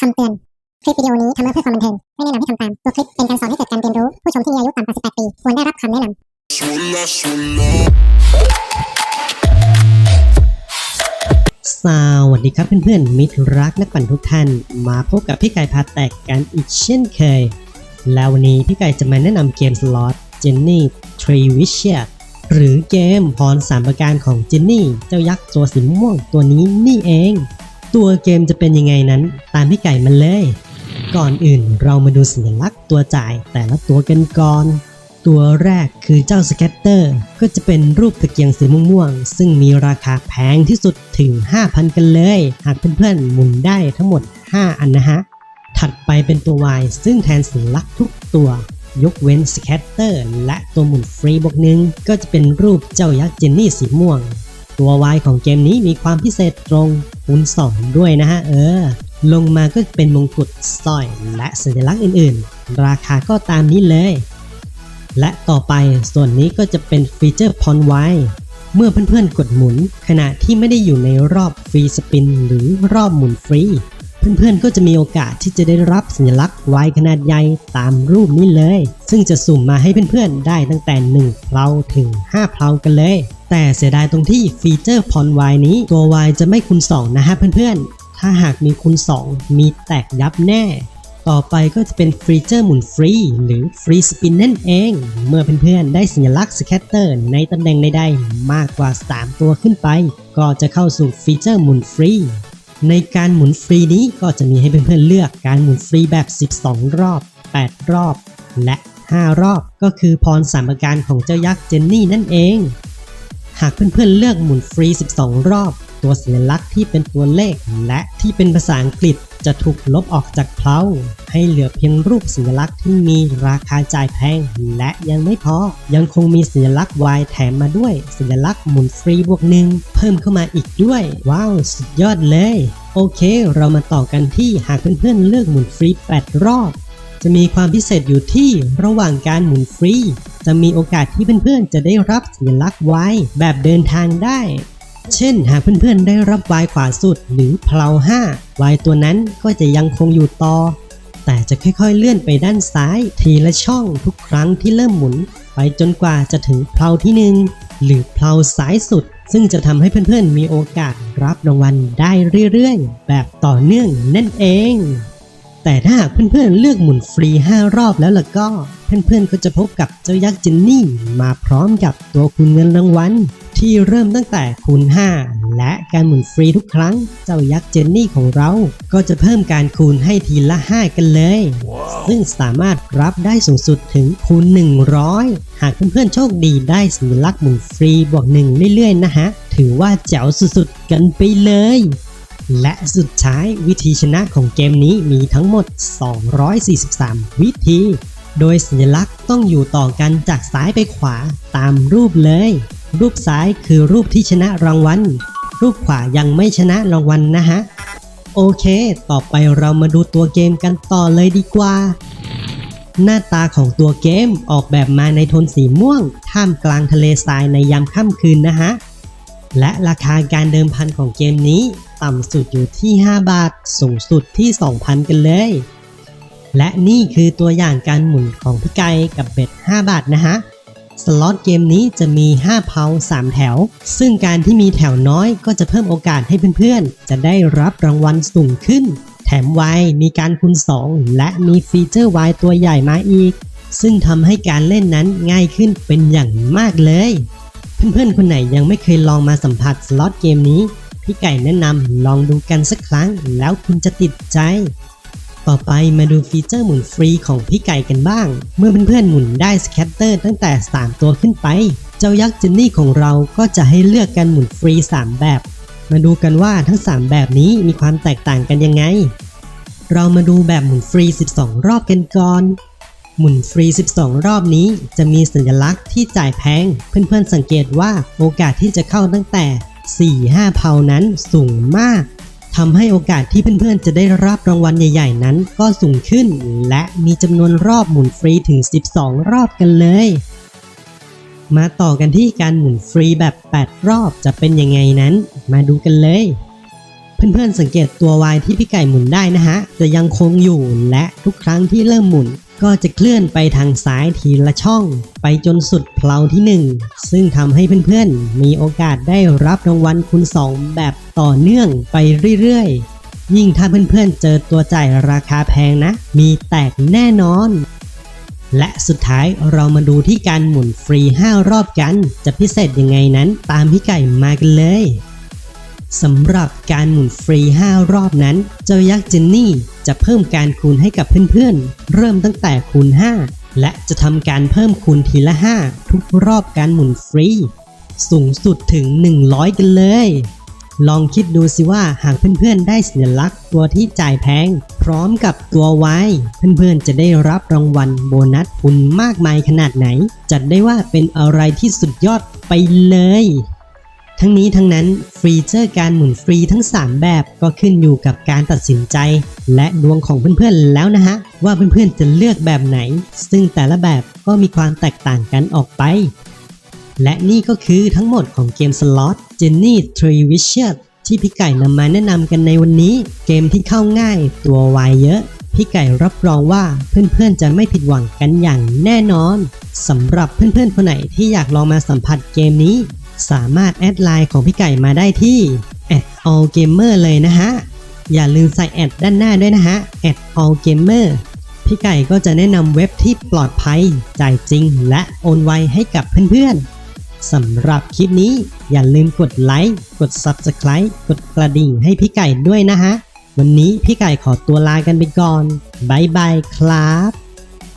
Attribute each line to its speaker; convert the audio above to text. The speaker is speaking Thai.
Speaker 1: คำเตือน คลิปวิดีโอนี้ทำมาเพื่อความบันเทิง ไม่แนะนำให้ทำตาม ตัวคลิปเป็นการสอนให้เกิดการเรียนรู้ ผู้ชมที่มีอายุต่ำกว่า 18 ปี ควรได้รับคำแนะนำ
Speaker 2: สวัสดีครับเพื่อนๆ มิตรรักนักปั่นทุกท่าน มาพบกับพี่ไก่พาแตกกันอีกเช่นเคย แล้ววันนี้พี่ไก่จะมาแนะนำเกมสล็อต Jenny t r e v i s h i a หรือเกมพรสามประการของ Jenny เจ้ายักษ์ตัวสีม่วงตัวนี้นี่เอง ตัวเกมจะเป็นยังไงนั้น ตามพี่ไก่มาเลย ก่อนอื่นเรามาดูสัญลักษณ์ตัวจ่ายแต่ละตัวกันก่อน ตัวแรกคือเจ้าสเก็ตเตอร์ก็จะเป็นรูปตะเกียงสีม่วงๆ ซึ่งมีราคาแพงที่สุดถึง 5,000 กันเลย หากเพื่อนๆหมุนได้ทั้งหมด 5 อันนะฮะ ถัดไปเป็นตัว Y ซึ่งแทนสัญลักษณ์ทุกตัวยกเว้นสเก็ตเตอร์และตัวหมุนฟรีบวกหนึ่งก็จะเป็นรูปเจ้ายักษ์เจนนี่สีม่วง ตัว Y ของเกมนี้มีความพิเศษตรงคูณ2ด้วยนะฮะเออ ลงมาก็เป็นมงกุฎสร้อยและสัญลักษณ์อื่นๆ ราคาก็ตามนี้เลย และต่อไปส่วนนี้ก็จะเป็นฟีเจอร์พอนไวเมื่อเพื่อนๆกดหมุน ขณะที่ไม่ได้อยู่ในรอบฟรีสปิน หรือรอบหมุนฟรี เพื่อนๆก็จะมีโอกาสที่จะได้รับสัญลักษณ์วายขนาดใหญ่ตามรูปนี้เลย ซึ่งจะสุ่มมาให้เพื่อนๆได้ตั้งแต่1เพลาถึง5เพลากันเลย แต่เสียดายตรงที่ฟีเจอร์พอนไวนี้ตัว Y จะไม่คูณ2นะฮะเพื่อนๆ ถ้าหากมีคูณ2 มีแตกยับแน่ ต่อไปก็จะเป็นฟีเจอร์หมุนฟรีหรือฟรีสปินนั่นเอง เมื่อเพื่อนๆ ได้สัญลักษณ์สแคตเตอร์ในตำแหน่งใดๆมากกว่า 3 ตัวขึ้นไป ก็จะเข้าสู่ฟีเจอร์หมุนฟรีในการหมุนฟรีนี้ก็จะมีให้เพื่อนๆเลือกการหมุนฟรีแบบ 12 รอบ 8 รอบ และ 5 รอบ ก็คือพรสามประการของเจ้ายักษ์เจนนี่นั่นเอง หากเพื่อนๆเลือกหมุนฟรี 12 รอบ ตัวสัญลักษณ์ที่เป็นตัวเลขและที่เป็นภาษาอังกฤษจะถูกลบออกจากเพลาให้เหลือเพียงรูปสัญลักษณ์ที่มีราคาจ่ายแพง และยังไม่พอ ยังคงมีสัญลักษณ์ Y แถมมาด้วย สัญลักษณ์หมุนฟรีบวกหนึ่งเพิ่มเข้ามาอีกด้วย ว้าว สุดยอดเลย โอเค เรามาต่อกันที่หากเพื่อนๆเลือกหมุนฟรี 8 รอบ จะมีความพิเศษอยู่ที่ระหว่างการหมุนฟรี จะมีโอกาสที่เพื่อนๆจะได้รับสัญลักษณ์ Y แบบเดินทางได้ เช่น หากเพื่อนๆได้รับ Y ขวาสุดหรือเพลา5 Y ตัวนั้นก็จะยังคงอยู่ต่อ แต่จะค่อยๆเลื่อนไปด้านซ้าย ทีละช่องทุกครั้งที่เริ่มหมุน ไปจนกว่าจะถึงเพลาที่หนึ่งหรือเพลาซ้ายสุด ซึ่งจะทำให้เพื่อนๆมีโอกาสรับรางวัลได้เรื่อยๆ แบบต่อเนื่องนั่นเอง แต่ถ้าหากเพื่อนๆเลือกหมุนฟรี 5 รอบแล้วล่ะก็ เพื่อนๆก็จะพบกับเจ้ายักษ์จินนี่ มาพร้อมกับตัวคูณเงินรางวัลที่เริ่มตั้งแต่คูณ 5 และการหมุนฟรีทุกครั้ง เจ้ายักษ์เจนนี่ของเรา ก็จะเพิ่มการคูณให้ทีละ 5 กันเลยซึ่งสามารถรับได้สูงสุดถึงคูณ 100 หากเพื่อนๆโชคดีได้สัญลักษณ์หมุนฟรีบวกหนึ่งเรื่อยๆนะฮะ ถือว่าแจ๋วสุดๆกันไปเลย และสุดท้ายวิธีชนะของเกมนี้มีทั้งหมด 243 วิธี โดยสัญลักษณ์ต้องอยู่ต่อกันจากซ้ายไปขวาตามรูปเลย รูปซ้ายคือรูปที่ชนะรางวัล รูปขวายังไม่ชนะรางวัลนะฮะ โอเค ต่อไปเรามาดูตัวเกมกันต่อเลยดีกว่า หน้าตาของตัวเกมออกแบบมาในโทนสีม่วง ท่ามกลางทะเลทรายในยามค่ำคืนนะฮะ และราคาการเดิมพันของเกมนี้ ต่ำสุดอยู่ที่ 5 บาท สูงสุดที่ 2,000 กันเลย และนี่คือตัวอย่างการหมุนของพี่ไก่กับเบ็ด 5 บาทนะฮะ สล็อตเกมนี้จะมี 5 เพา3 แถว ซึ่งการที่มีแถวน้อยก็จะเพิ่มโอกาสให้เพื่อนๆ จะได้รับรางวัลสูงขึ้น แถมไวมีการคูณ 2 และมีฟีเจอร์ไวตัวใหญ่มาอีก ซึ่งทำให้การเล่นนั้นง่ายขึ้นเป็นอย่างมากเลย เพื่อนๆ คนไหนยังไม่เคยลองมาสัมผัสสล็อตเกมนี้ พี่ไก่แนะนำลองดูกันสักครั้งแล้วคุณจะติดใจ ต่อไปมาดูฟีเจอร์หมุนฟรีของพี่ไก่กันบ้าง เมื่อเพื่อนๆ หมุนได้สแคตเตอร์ตั้งแต่ 3 ตัวขึ้นไป เจ้ายักษ์เจนนี่ของเราก็จะให้เลือกกันหมุนฟรี 3 แบบ มาดูกันว่าทั้ง 3 แบบนี้มีความแตกต่างกันยังไง เรามาดูแบบหมุนฟรี 12 รอบกันก่อน หมุนฟรี 12 รอบนี้ จะมีสัญลักษณ์ที่จ่ายแพง เพื่อนๆสังเกตว่าโอกาสที่จะเข้าตั้งแต่ 4-5 เพานั้นสูงมากทำให้โอกาสที่เพื่อนๆ จะได้รับรางวัลใหญ่ๆ นั้นก็สูงขึ้น และมีจำนวนรอบหมุนฟรีถึง 12 รอบกันเลย มาต่อกันที่การหมุนฟรีแบบ 8 รอบจะเป็นยังไงนั้น มาดูกันเลย เพื่อนๆ สังเกตตัว Y ที่พี่ไก่หมุนได้นะฮะ จะยังคงอยู่และทุกครั้งที่เริ่มหมุน ก็จะเคลื่อนไปทางซ้ายทีละช่อง ไปจนสุดเพลาที่ 1 ซึ่งทำให้เพื่อนๆ มีโอกาสได้รับรางวัลคูณ2 แบบต่อเนื่องไปเรื่อยๆ ยิ่งถ้าเพื่อนๆ เจอตัวจ่ายราคาแพงนะ มีแตกแน่นอน และสุดท้ายเรามาดูที่การหมุนฟรี 5 รอบกัน จะพิเศษยังไงนั้นตามพี่ไก่มากันเลย สำหรับการหมุนฟรี 5 รอบนั้น เจ้ายักษ์เจนนี่จะเพิ่มการคูณให้กับเพื่อนๆ เริ่มตั้งแต่คูณ 5 และจะทำการเพิ่มคูณทีละ 5 ทุกรอบการหมุนฟรี สูงสุดถึง 100 กันเลย ลองคิดดูสิว่าหากเพื่อนๆ ได้สัญลักษณ์ตัวที่จ่ายแพง พร้อมกับตัวไว้เพื่อนๆ จะได้รับรางวัลโบนัสคุณมากมายขนาดไหน จัดได้ว่าเป็นอะไรที่สุดยอดไปเลย ทั้งนี้ทั้งนั้นฟีเจอร์การหมุนฟรีทั้ง 3 แบบก็ขึ้นอยู่กับการตัดสินใจ และดวงของเพื่อนๆแล้วนะฮะ ว่าเพื่อนๆจะเลือกแบบไหน ซึ่งแต่ละแบบก็มีความแตกต่างกันออกไป และนี่ก็คือทั้งหมดของเกมสล็อต Jenny t r e v i s i o u s ที่พี่ไก่นำมาแนะนำกันในวันนี้ เกมที่เข้าง่ายตัววายเยอะ พี่ไก่รับรองว่าเพื่อนๆจะไม่ผิดหวังกันอย่างแน่นอนสำหรับเพื่อนๆคนไหนที่อยากลองมาสัมผัสเกมนี้ สามารถแอดไลน์ของพี่ไก่มาได้ที่ @allgamer เลยนะฮะ อย่าลืมใส่แอดด้านหน้าด้วยนะฮะ @allgamer พี่ไก่ก็จะแนะนำเว็บที่ปลอดภัย จ่ายจริง และโอนไวให้กับเพื่อนๆสำหรับคลิปนี้อย่าลืมกดไลค์ กด Subscribe กดกระดิ่งให้พี่ไก่ด้วยนะฮะ วันนี้พี่ไก่ขอตัวลากันไปก่อน บ๊ายบายครับ